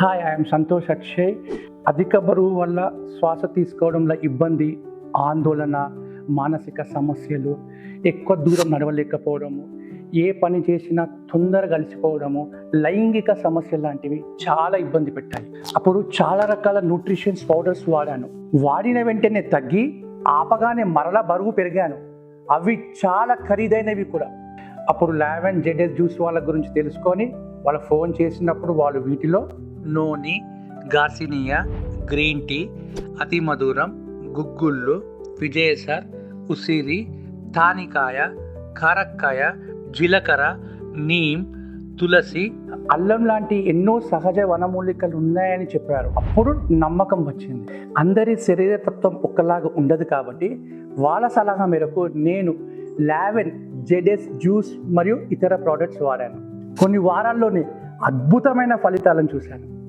Hi I'm Santosh Akshay అధిక బరువు వల్ల శ్వాస తీసుకోవడంలో ఇబ్బంది ఆందోళన మానసిక సమస్యలు ఎక్కువ దూరం నడవలేకపోవడము ఏ పని చేసినా తొందరగా కలిసిపోవడము లైంగిక సమస్యలు లాంటివి చాలా ఇబ్బంది పెట్టాయి. అప్పుడు చాలా రకాల న్యూట్రిషన్స్ పౌడర్స్ వాడాను. వాడిన వెంటనే తగ్గి ఆపగానే మరలా బరువు పెరిగాను. అవి చాలా ఖరీదైనవి కూడా. అప్పుడు లావెన్ జెడెస్ జ్యూస్ వాళ్ళ గురించి తెలుసుకొని వాళ్ళ ఫోన్ చేసినప్పుడు వాళ్ళు వీటిలో నూనె గార్సినియా గ్రీన్ టీ అతి మధురం గుగ్గుళ్ళు విజయసర్ ఉసిరి తానికాయ కారక్కాయ జీలకర్ర నీమ్ తులసి. అల్లం లాంటి ఎన్నో సహజ వనమూలికలు ఉన్నాయని చెప్పారు. అప్పుడు నమ్మకం వచ్చింది. అందరి శరీరతత్వం ఒక్కలాగా ఉండదు కాబట్టి వాళ్ళ సలహా మేరకు నేను లావెన్ జెడెస్ జ్యూస్ మరియు ఇతర ప్రోడక్ట్స్ వాడాను. కొన్ని వారాల్లోనే అద్భుతమైన ఫలితాలను చూశాను.